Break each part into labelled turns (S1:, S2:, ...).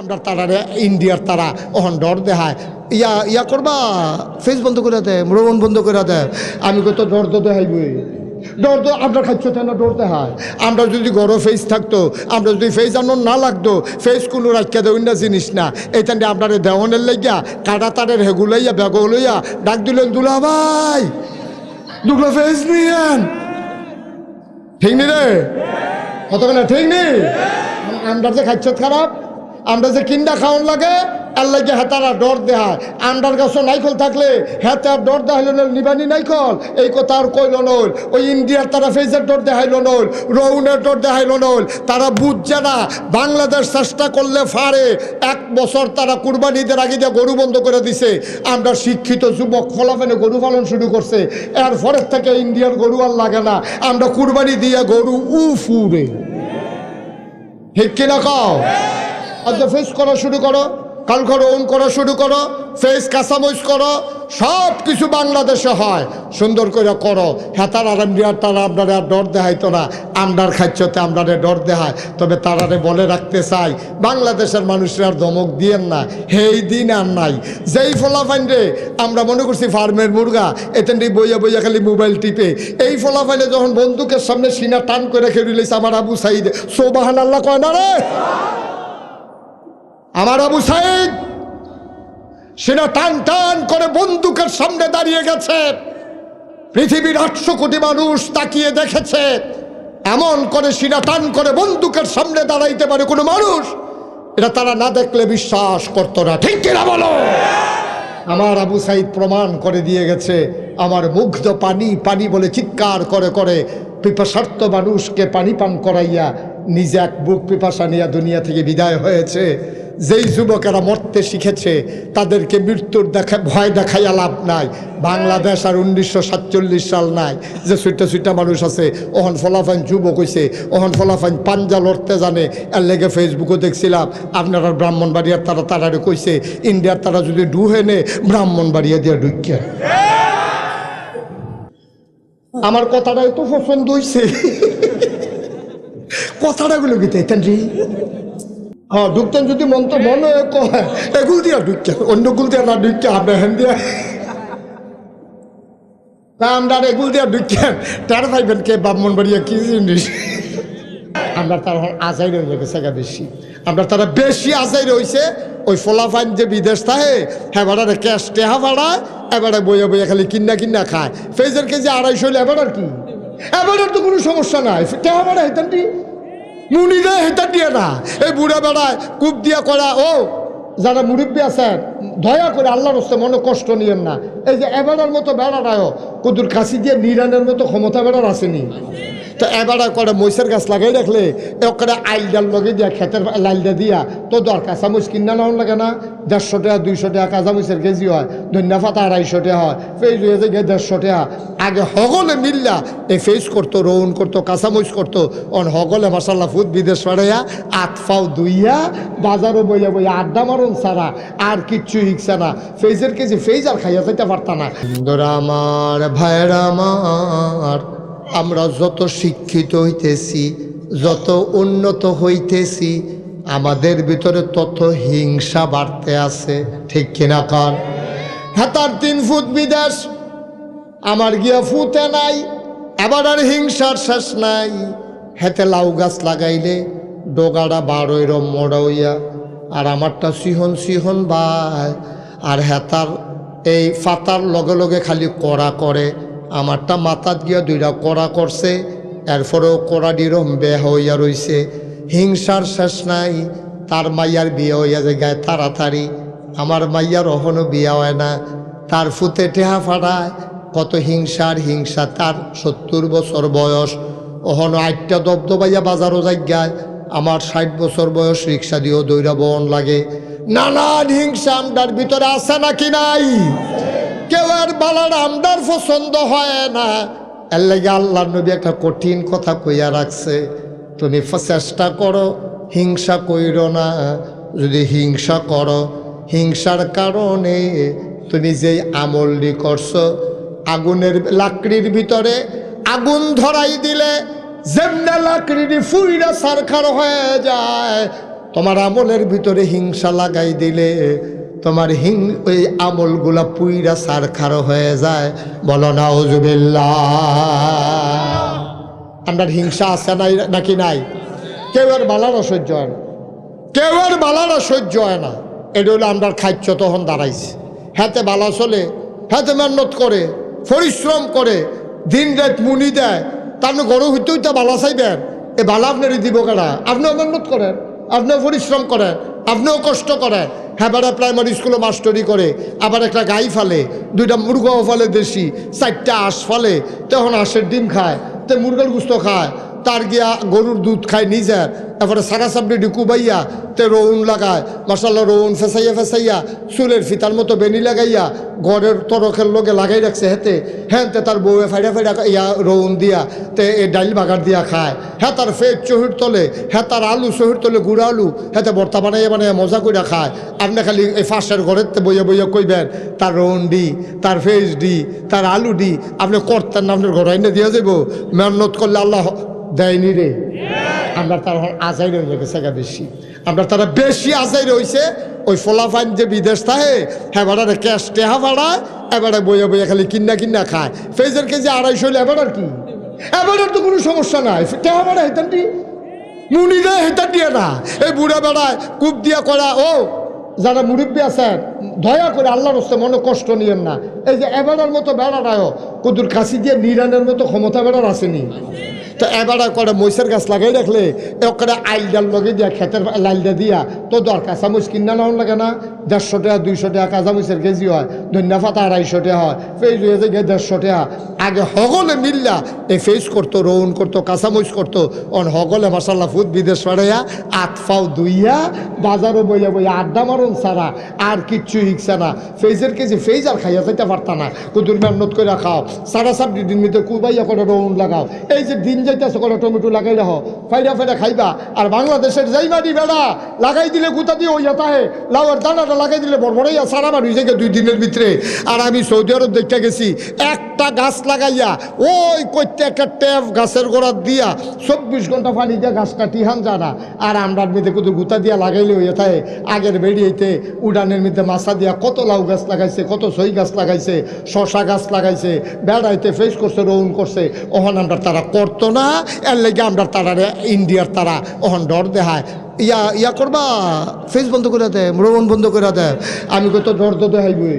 S1: আমরা তারা ইন্ডিয়ার তারা ওহন ডর দেখায়। ইয়া ইয়া করবা? ফেস বন্ধ করে দে মরণ বন্ধ করে দে। আমি কত ডর তো দেখাইবই। ডর তো আপনার খাচ্ছ তাই না ডর দেখায়। আমরা যদি গরো ফেস থাকতো, আমরা যদি ফেস আনন্দ না লাগতো ফেস কোনো রাখা দেয় অন্য জিনিস না। দিয়ে আপনার দেওয়ানের লাগিয়া, কাটা তারের হেগুলাইয়া বেগ লইয়া, ডাক দিলেন, দুলা ভাই দুটো ফেস নিয়েন ঠিক নি রে? কতক্ষণ ঠিক নেই আমরা যে খাচ্ছ খারাপ? আমরা যে কিন্ডা খাওয়ান লাগে লাগে হেতারা ডর দেহায়। আন্ডার গাছও নাইকল থাকলে হেতে আর ডর দেখাইল নল নিবানি নাইকল। এই কথা আর কইল নল ওই ইন্ডিয়ার তারা ফেজের ডর দেখাইল নল রৌনের ডর দেখাইল নল তারা বুঝছে না, বাংলাদেশ চেষ্টা করলে ফারে, এক বছর তারা কুরবানিদের আগে দিয়ে গরু বন্ধ করে দিছে। আমরা শিক্ষিত যুবক ফলাফেনে গরু পালন শুরু করছে। এর পরের থেকে ইন্ডিয়ার গরু আর লাগে না। আমরা কুরবানি দিয়ে গরু উফুরে। ঠিক কিনা কও? আজ ফেস করা শুরু করো কাল করো ওন করা শুরু করো ফেস কাঁচামরিচ করো সব কিছু বাংলাদেশে হয়। সুন্দর করে করো। হেতার আর ইন্ডিয়ার তারা আপনারা আর ডর দেখাইতো না। আমরার খাচ্ছতে আমরারে ডর দেখায়। তবে তারারে বলে রাখতে চাই, বাংলাদেশের মানুষরা আর ধমক দিয়েন না। হেই দিন আর নাই। যেই ফলাফাইন রে আমরা মনে করছি ফার্মের মুরগা এতেন বইয়া বইয়া খালি মোবাইল টিপে। এই ফলাফাইনে যখন বন্দুকের সামনে সিনা টান করে খেয়ে আমার আবু সাইদ সোবাহান আল্লাহ কয় না রে? আমার আবু সাইদ, সেনা টান টান করে বন্দুকের সামনে দাঁড়িয়ে গেছে। পৃথিবীর আটশো কোটি মানুষ তাকিয়ে দেখেছে। এমন করে সিনা টান করে বন্দুকের সামনে দাঁড়াইতে পারে কোনো মানুষ, এটা তারা না দেখলে বিশ্বাস করতো না। ঠিক কিনা বলো? আমার আবু সাইদ প্রমাণ করে দিয়ে গেছে, আমার মুগ্ধ পানি পানি বলে চিৎকার করে করে পিপাসার্থ মানুষকে পানি পান করাইয়া নিজে এক বুক পিপাসা নিয়ে দুনিয়া থেকে বিদায় হয়েছে। যেই যুবকেরা মরতে শিখেছে, তাদেরকে মৃত্যুর দেখা, ভয় দেখাইয়া লাভ নাই। বাংলাদেশ আর উনিশশো সাতচল্লিশ সাল নাই যে সুইটা সুইটা মানুষ আছে ওহন ফলাফাইন যুবক হইছে ওহন ফলাফাইন পাঞ্জা লড়তে জানে। এর লেগে ফেসবুকে দেখছিলাম, আপনারা ব্রাহ্মণবাড়িয়ার তারা তারারে কইছে, ইন্ডিয়ার তারা যদি ডুহে নে, ব্রাহ্মণবাড়িয়া দিয়ে ঢুকিয়ে আমার কথাটাই তো পছন্দ হইছে। কথাটা গুলো রে হ্যাঁ ঢুকতেন যদি মন তো মনে এগুল দিয়া ঢুকছেন অন্য গুল দিয়া না ঢুকছে, আপনার হ্যান দিয়া। তা আমরা এগুল দিয়া ঢুকছেন তার ভাইবেন কে ব্রাহ্মণ বাড়িয়া কি জিনিস? আমরা তার আজাই রয়ে গেছে বেশি। আমরা তারা বেশি আজাই রয়েছে ওই ফলাফাইন যে বিদেশ থাকে হ্যাঁ বেড়ারে ক্যাশ টেহা ভাড়ায় এবারে বইয়া বইয়া খালি কিন্না কিন্না খায়। ফেজের কেজি আড়াইশো এবার আর কি? এবার তো কোনো সমস্যা নাই। টেহা ভাড়া হেতান মুনি রে হেতার দিয়ে না। এই বুড়া বেড়ায় কূপ দিয়ে করা, ও, যারা মুরব্বী আছেন দয়া করে আল্লাহর হস্তে মনে কষ্ট নিয়েন না। এই যে এবারের মতো বেড়াটাও কুদুর কাশি দিয়ে নিরানের মতো ক্ষমতা বেড়ার আসেনি। তো এবারে করে মহিষের গাছ লাগাই রাখলে ওখানে আইলডাল লগে দিয়া খেতের লাইলটা দিয়া তো দর কাঁচামরিচ কিনা নেওয়ার লাগে না। দেড়শো টাকা, দুইশো টাকা কাঁচা কাঁচামরিচের কেজি হয়, ধন্যা পাতা আড়াইশো টাকা হয়। ফেস হয়ে যায় গিয়ে দেড়শো টাকা। আগে হগলে মিললা, এই ফেস করতো, রৌন করতো, কাঁচামরিচ করতো, অন হগলে মশাল্লা ফুট বিদেশ পাড়াইয়া আত ফাও দুইয়া, বাজারও বইয়া বইয়া আড্ডা মারুন সারা আর কিচ্ছু হিকছে না। ফেজের কেজি ফেজ আর খাইয়া যাইতে পারতা না। আমার ভাইয়েরা আমার, আমরা যত শিক্ষিত হইতেছি, যত উন্নত হইতেছি, আমাদের ভিতরে তত হিংসা বাড়তে আছে। ঠিক কিনা কান হাতার তিন ফুট বিদেশ, আমার গিয়া ফুতে নাই, আবার আর হিংসার শেষ নাই। হেতে লাউ গাছ লাগাইলে ডোগাটা বারোই রম মোড়া হইয়া আর আমারটা সিহন সিহন ভাই আর হেতার, এই ফাতার লগে লগে খালি কড়া করে। আমারটা মাথাত গিয়া দুইটা কড়া করছে, এরপরেও কড়া ডিরম বে হইয়া রইছে। হিংসার শেষ নাই, তার মাইয়ার বিয়ে হইয়া যায় গায়ে তাড়াতাড়ি। আমার মাইয়ার অহনো বিয়ে হয় না, তার ফুতে টেহা ফাড়ায় কত হিংসার হিংসা তার সত্তর বছর বয়স। অহনো আটটা দবদবাইয়া বাজারও জায়গায় আমার ষাট বছর বয়স, রিক্সা দিয়েও দৈরা বন লাগে। নানান হিংসা আমদার ভিতরে আছে নাকি নাই? কেউ আর বালার আমদার পছন্দ হয় না। এর লাগে আল্লাহ নবী একটা কঠিন কথা কইয়া রাখছে, তুমি চেষ্টা করো, হিংসা কইর না। যদি হিংসা করো, হিংসার কারণে তুমি যেই আমলটি করছ, আগুনের লাকড়ির ভিতরে আগুন ধরাই দিলে ফুইরা সারখার হয়ে যায়। তোমার আমলের ভিতরে হিংসা লাগাই দিলে, তোমার হিং ওই আমলগুলা পুইরা সার খারো হয়ে যায়। বলো না আপনার হিংসা আছে নাই নাকি নাই? কেউ আর বালার অসহ্য হয় না। কেউ আর বালানো সহ্য হয় না। এটা হলো আমরা খাদ্য তখন দাঁড়াইছে। হাতে বালা চলে, হাতে মেহনত করে, পরিশ্রম করে, দিন রাত মুনি দেয়। তার গরু হইতে হইতে বালা চাইবেন। এ বালা আপনারই দিব কেনা আপনিও মেহনত করেন, আপনিও পরিশ্রম করেন, আপনিও কষ্ট করেন। হ্যাঁ প্রাইমারি স্কুলে মাস্টারি করে, আবার একটা গাই ফালে, দুইটা মুরগাও ফালে দেশি, চারটা আঁশ ফালে, তখন আঁশের ডিম খায়, তে মুরগার গুস্ত খায়। তার গিয়া গরুর দুধ খায় নিজের তারপরে সারা সাবডি ডুকুবাইয়া তে রৌন লাগায়। মশালা রৌন ফেসাইয়া ফেসাইয়া, চুলের ফিতার মতো বেনি লাগাইয়া ঘরের তরকের লোকে লাগাই রাখছে হেতে। হ্যাঁ তে তার বউয়ে ফাইডা ফাইডা ইয়া রৌন দিয়া, তে এ ডাইল বাগার দিয়া খায়। হ্যাঁ তার ফেট চহির তলে হ্যাঁ তার আলু চহির তলে গুড়া আলু হ্যাঁ বর্তা বানাইয়া বানাইয়া মজা করে খায়। আপনি খালি এই ফাঁসের ঘরের তে বইয়া বইয়া কইবেন, তার রৌন ডি তার ফেস ডি তার আলু ডি আপনি করতেন না আপনার ঘর আইনে দিয়া যাব মেহনত করলে আল্লাহ দেয়নি রে। আমরা তার আজাই রয়ে গেছে বেশি। আমরা তারা বেশি আজাই রয়েছে ওই ফলাফাইন যে বিদেশ থাকে হ্যাঁ বেড়ারে ক্যাশ টেহা ভাড়ায় এবারে বইয়া বইয়া খালি কিন্না কিন্না খায়। ফেজের কেজি আড়াইশো হলে এবার আর কি? এবারের তো কোনো সমস্যা নাই। টেহা ভাড়া হেতানটি মুনি দেয় হেতান দিয়ে না এই বুড়া বেড়ায় কূপ দিয়া করা, ও, যারা মুরব্বী আছেন, দয়া করে আল্লাহর হস্তে মনে কষ্ট নিয়েন না। এই যে এবারের মতো বেড়াটাও কুদুর কাশি দিয়ে নিরানের মতো ক্ষমতা বেড়ার আসেনি। তো এবারে করে মহিষের গাছ লাগাই রাখলে ওখানে আইলডাল লগে দিয়া খেতের লাইলটা দিয়া তো দর কাঁচামরিচ কিনা নেওয়ার লাগে না? দেড়শো টাকা, দুইশো টাকা কাঁচা কাঁচামরিচের কেজি হয়, ধন্যা পাতা আড়াইশো টাকা হয় ফেজ হয়ে যায় দেড়শো টাকা। আগে হগলে মিললা, এই ফেস করতো, রৌন করতো কাঁচা কাঁচামরিচ করতো, অন হগলে মশাল্লা ফুদ বিদেশ পাড়াইয়া আত ফাও দুইয়া, বাজারও বইয়া বইয়া আড্ডা মারুন সারা আর কিচ্ছু হিকছে না। ফেজের কেজি ফেজ আর খাইয়া যাইতে পারতা না। কুদুর মেহনত করে খাও। সারা সাপ দিন মিতে কুবাইয়া করে রৌন লাগাও। এই যে দিন যাইতেছে করে টমেটো লাগাই রাখো ফাইডা ফাইডা খাইবা। আর বাংলাদেশের যাই মাটি বেড়া, লাগাই দিলে গুতা দিয়ে ওই তাহে, লাউয়ের দানাটা লাগাই দিলে বড়বড়াইয়া সারা মারি থেকে দুই দিনের ভিতরে। আর আমি সৌদি আরব দেখতে গেছি, একটা গাছ লাগাইয়া, ওই করতে একটা ট্যাপ গাছের গোড়া দিয়া চব্বিশ ঘণ্টা পানি দিয়ে গাছ কাটি হান জানা আর আমরা মেয়েতে কত গুতা দিয়া লাগাইলে ওই তাহে, আগের বেরিয়েতে উডানের মধ্যে মাছা দিয়া কত লাউ গাছ লাগাইছে, কত সই গাছ লাগাইছে, শশা গাছ লাগাইছে বেড়াইতে ফেস করছে রৌন করছে, ওহন আমরা তারা করতো না, এর লেগে আমরা তারা ইন্ডিয়ার তারা ওহন ডর দেখায়। ইয়া ইয়া করবা? ফেস বন্ধ করে দেয় রৌন বন্ধ করে দেয় আমি কত ডর তো দেখাইবই।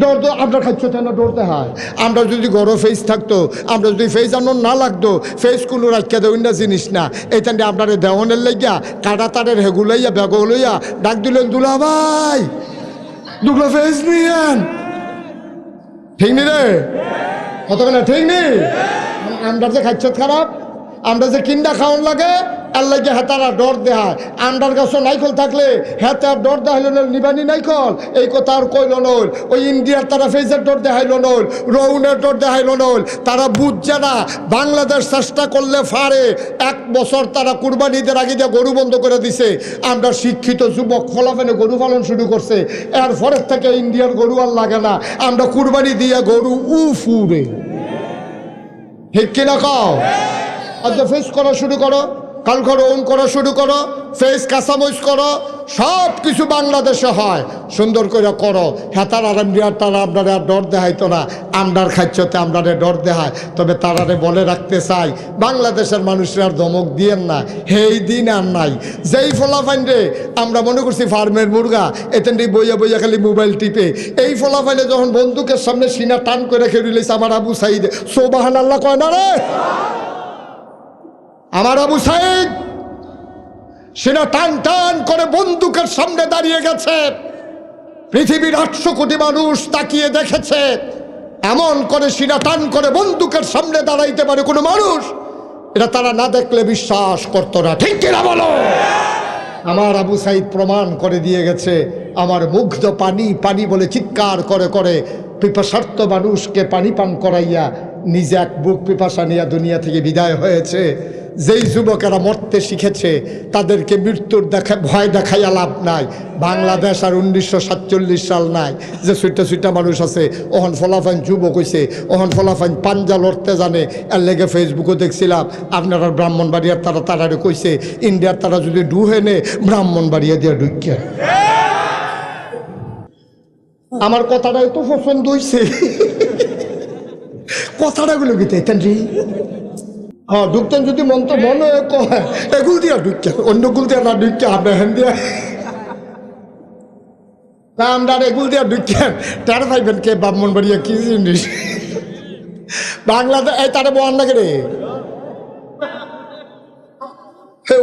S1: ডর তো আমরা খাচ্ছ তাই না ডরতে হয় আমরা যদি গরো ফেস থাকতো, আমরা যদি ফেস আনন্দ না লাগতো ফেস কোনো রাখিয়া দেয় অন্য জিনিস না। এইখানে আপনার দেওয়ানের লাগিয়া কাটা তারের হেগুলাইয়া বেগ লইয়া ডাক দিলেন, দুলা ভাই, দুগুলো ফেস নিয়েন। ঠিক নি রে? কতক্ষণ ঠিক নি? আমরা যে খাচ্ছ খারাপ, আমরা যে কিনটা খাওয়ান লাগে আর লাগে হেতারা ডর দেহায়। আন্ডার গাছও নাইকল থাকলে হেতার ডর দেখাইল নল নিবানি নাইকল। এই কথা আর কইল নল ওই ইন্ডিয়ার তারা ফেজের ডর দেখাইল নল রৌনের ডর দেখাইল নল তারা বুঝছে না, বাংলাদেশ চেষ্টা করলে ফারে এক বছর তারা কুরবানিদের আগে দিয়ে গরু বন্ধ করে দিছে। আমরা শিক্ষিত যুবক, ফলাফেনে গরু পালন শুরু করছে। এর পরের থেকে ইন্ডিয়ার গরু আর লাগে না। আমরা কুরবানি দিয়ে গরু উফুরে। ঠিক কিনা কও? আজ ফেস করা শুরু করো। কালকে রৌন করা শুরু করো ফেস কাঁচামরিচ করো সব কিছু বাংলাদেশে হয়। সুন্দর করে করো। হেতার আর ইন্ডিয়ার তারা আপনারা আর ডর দেখাইতো না। আমরার খাচ্ছতে আমরারে ডর দেখায়। তবে তারারে বলে রাখতে চাই, বাংলাদেশের মানুষরা আর ধমক দিয়েন না। হেই দিন আর নাই। যেই ফলাফাইন রে, আমরা মনে করছি ফার্মের মুরগা, এতেন বইয়া বইয়া খালি মোবাইল টিপে। এই ফলাফাইনে যখন বন্দুকের সামনে সিনা টান করে খেয়ে আমার আবু সাইদ সোবাহান আল্লাহ কয় না রে? আমার আবু সাইদ, সেনা টান টান করে বন্দুকের সামনে দাঁড়িয়ে গেছে। পৃথিবীর আটশো কোটি মানুষ তাকিয়ে দেখেছে। এমন করে সিনা টান করে বন্দুকের সামনে দাঁড়াইতে পারে কোনো মানুষ, এটা তারা না দেখলে বিশ্বাস করতো না। ঠিক কিনা বলো? আমার আবু সাইদ প্রমাণ করে দিয়ে গেছে, আমার মুগ্ধ পানি পানি বলে চিৎকার করে করে পিপাসার্থ মানুষকে পানি পান করাইয়া নিজে এক বুক পিপাসা নিয়ে দুনিয়া থেকে বিদায় হয়েছে। যেই যুবকেরা মরতে শিখেছে, তাদেরকে মৃত্যুর দেখা, ভয় দেখাইয়া লাভ নাই। বাংলাদেশ আর উনিশশো সাতচল্লিশ সাল নাই যে সুইটা সুইটা মানুষ আছে ওহন ফলাফাইন যুবক হইছে ওহন ফলাফাইন পাঞ্জা লড়তে জানে। এর লেগে ফেসবুকে দেখছিলাম, আপনারা ব্রাহ্মণবাড়িয়ার তারা তারারে কইছে, ইন্ডিয়ার তারা যদি ডুহে নে, ব্রাহ্মণবাড়িয়া দিয়ে ঢুকিয়ে আমার কথাটাই তো পছন্দ হইছে। কথাটা গুলো গীতে রি? হ্যাঁ ঢুকতেন যদি মন তো মনে কয় এগুল দিয়া ঢুকছেন অন্য গুল দিয়া না ঢুকছে আপনার হ্যান দিয়া। তা আমরা এগুল দিয়া ঢুকছেন, তার ভাইবেন কে ব্রাহ্মণ বাড়িয়া কি জিনিস? বাংলাদেশ এই তারে বহান লাগে রে?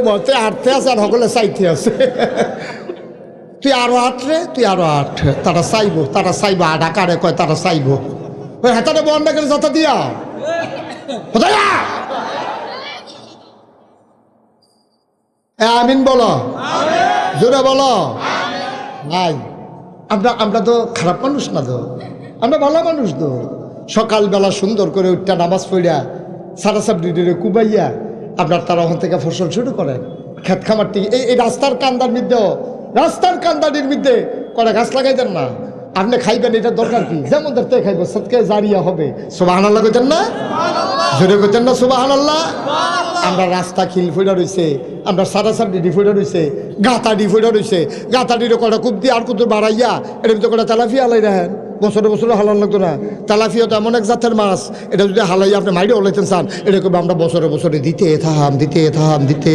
S1: মতে আটতে আছে আর সকলে চাইতে আছে। তুই আরও আট রে, তুই আরও আট। তারা চাইব তারা চাইব আকারে কয় তারা চাইব। ওই হাতারে বন্ধ করে যাতা দিয়া কোথায় যা? এ, আমিন বলো। জোরে বলো। ভাই আমরা আমরা তো খারাপ মানুষ না তো? আমরা ভালো মানুষ তো? সকালবেলা সুন্দর করে উঠটা নামাজ পড়িয়া সারা সাপ ডিডিরে কুবাইয়া আপনার তারা ওখান থেকে ফসল শুরু করে খেত খামারটি এই এই রাস্তার কান্দার মধ্যেও রাস্তার কান্দাটির মধ্যে করে গাছ লাগাইতেন না? আপনি খাইবেন এটা দরকার কি? যেমন ধরতে খাইব, সৎকে জারিয়া হবে। সোবাহান আল্লাহ কইতেন না? জোরে কইতেন না সোবাহান আল্লাহ আমরা রাস্তা খিল ফুটা রয়েছে আমরা সারা সার ডিডি ফুটা রয়েছে গাতা ডি ফুটা রয়েছে গাতা ডিরে কটা কুপ দিয়ে আর কুতুর বাড়াইয়া এর ভিতরে কটা তেলাফিয়া হালাই রাখেন? বছরে বছরে হালান লাগতো না। তেলাফিয়া তো এমন এক জাতের মাছ, এটা যদি হালাই আপনি মাইরে ওলাইতেন চান, এটা করবে আমরা বছরে বছরে দিতে থাম দিতে থাম, দিতে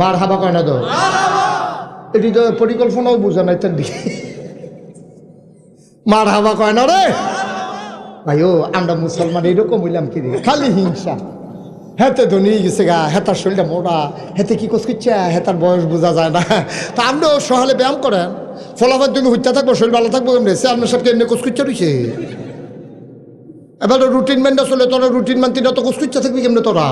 S1: মার হাবা কয় না তো? এটি তো পরিকল্পনাও বোঝা নাই তার দিকে মার হাবা কয় না রে? ভাই, ও, আমরা মুসলমান এরকম হইলাম কি রে? খালি হিংসা। হেতে ধনী গেছে গা, হেতার শরীরটা মোটা। হেতে কি কোচ করছে হেতার বয়স বোঝা যায় না। তা আপনিও সহালে ব্যায়াম করেন। ফলাফল তুমি হত্যা থাকব, শরীর ভালো থাকব কেমনি? সে আপনার সবকে এমনি কোচ করছে রয়েছে এবার রুটিন মেনটা চলে, তোরা রুটিন মানতি না তো কোচ করছে থাকবি কেমনি তোরা?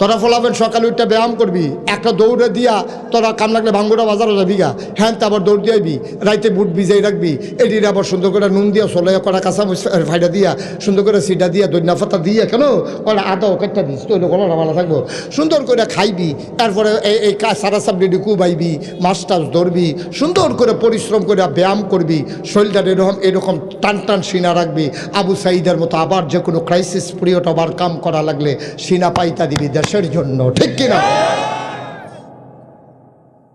S1: তোরা ফলাবেন সকালে উঠটা ব্যায়াম করবি, একটা দৌড়ে দিয়া তোরা কাম লাগলে ভাঙ্গুরা বাজারও যাবি গা। হ্যাঁ তা আবার দৌড় দিয়াবি রাইতে বুট ভিজাই রাখবি এটির আবার সুন্দর করে নুন দিয়া সোলাই করা কাঁচা ফাইডা দিয়া, সুন্দর করে সিটা দিয়া দৈন্যা ফাতা দিয়া কেন? ওরা আদা কেটটা দিস? তো কোনো ভালো থাকব। সুন্দর করে খাইবি, তারপরে এই সারা সাবডি কুবাইবি মাছ টাছ ধরবি, সুন্দর করে পরিশ্রম করে ব্যায়াম করবি, শরীরটা এরকম এরকম টান টান সিনা রাখবি। আবু সাইদের মতো আবার যে কোনো ক্রাইসিস পিরিয়ড আবার কাম করা লাগলে সিনা পাইতা দিবি দেশের জন্য, ঠিক কিনা?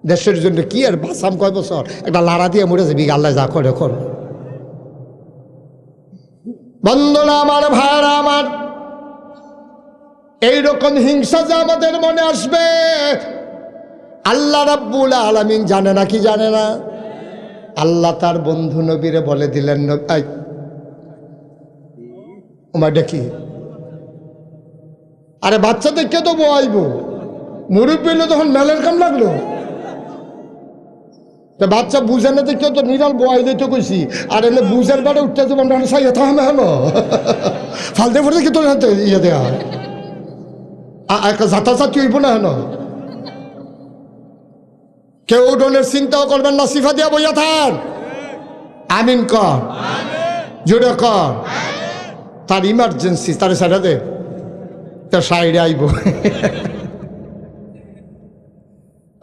S1: দেশের জন্য কি আর বাসাম কয় বছর? একটা লাড়া দিয়ে মরে যাবি যা করে কর। বন্ধুরা আমার, ভাইরা আমার, এইরকম হিংসা যে আমাদের মনে আসবে, আল্লাহ রাব্বুল আলামিন জানে না কি জানে না? আল্লাহ তার বন্ধু নবীরে বলে দিলেন ওমা দেখি। আরে বাচ্চা দেখে তো বয়াইব মুরব্বী হলে তখন মেলের কাম লাগল। তা বাচ্চা বুঝে না দেখে তো নিরাল বয়াই দিতে কইছি আর এলে বুঝের বারে উঠতে তো আমরা সাই এত হামে। হলো ফালতে ফুলতে কি তোর হাতে ইয়ে দেয়া। আ- একটা জাতা জাতি হইব না হেন? কেউ ডনের চিন্তাও করবেন না সিফা দিয়া বইয়া থান আমিন কর। জোরে কর। তার ইমার্জেন্সি তার সাইডা দে। তার সাইডে আইব।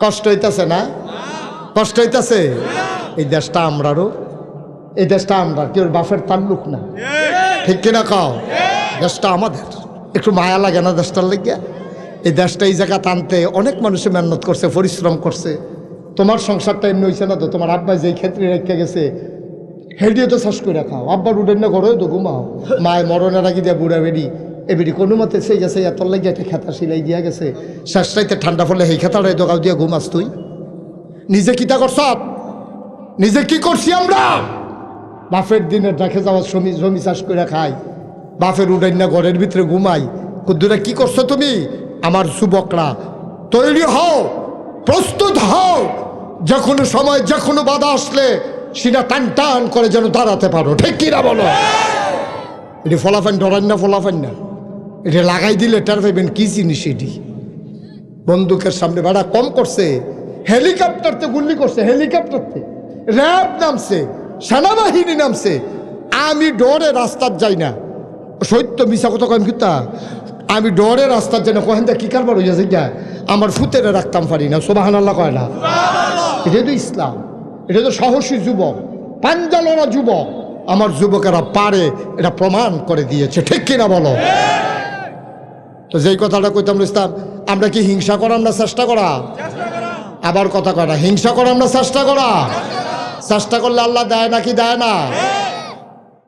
S1: কষ্ট হইতাছে না? কষ্ট হইতাছে? এই দেশটা আমরারও। এই দেশটা আমরা, কেউ বাপের তাল্লুক না। ঠিক কিনা কাও? দেশটা আমাদের। একটু মায়া লাগে না দেশটার লেগে? এই দেশটা এই জায়গা টানতে অনেক মানুষে মেহনত করছে, পরিশ্রম করছে। তোমার সংসারটা এমনি হয়েছে না তো? তোমার আব্বা যেই ক্ষেত্রে রেখে গেছে, হেডিও তো শ্বাস করে খাও। আব্বার উঠেন না ঘরেও তো ঘুমাও। মায়ের মরণের আগে দিয়ে বুড়া বেড়ি এবিডি কোনো মতে সেই গেছে এত লাগে একটা খেতা সিলাই দিয়া গেছে শেষটাইতে ঠান্ডা পড়লে সেই খেতাটাই দোকাও দিয়ে ঘুমাস তুই নিজে কিতা করছ? নিজে কি করছি আমরা? বাফের দিনে রেখে যাওয়া জমি জমি চাষ করে খাই। বাফের উডাই না ঘরের ভিতরে ঘুমাই। কুদ্দুরা কি করছ তুমি? আমার যুবকরা তৈরি হও, প্রস্তুত হও। যে কোনো সময় যে কোনো বাধা আসলে সেটা টান টান করে যেন দাঁড়াতে পারো। ঠিক কিনা বলো? এটি ফলাফান ডরান না ফলাফান না। এটা লাগাই দিলে টের পাইবেন কি জিনিস এটি? বন্দুকের সামনে ভাড়া কম করছে হেলিকপ্টারতে গুলি করছে হেলিকপ্টারতে র্যাব নামছে, সেনাবাহিনী নামছে। আমি ডরে রাস্তার যাই না। সত্য মিশা কথা কয়েন কিতা আমি ডরে রাস্তার জন্য কহেন কি কারবার হয়ে যাচ্ছে আমার ফুতেরে রাখতাম পারি না সোবাহান আল্লাহ কয় না। এটা তো ইসলাম, এটা তো সাহসী যুবক পাঞ্জালরা যুবক। আমার যুবকেরা পারে, এটা প্রমাণ করে দিয়েছে, ঠিক কিনা বলো? তো যেই কথাটা কইতাম ইসলাম আমরা কি হিংসা করা, আমরা চেষ্টা করা? আবার কথা কয় না, হিংসা করা, আমরা চেষ্টা করা। চেষ্টা করলে আল্লাহ দেয় নাকি দেয় না?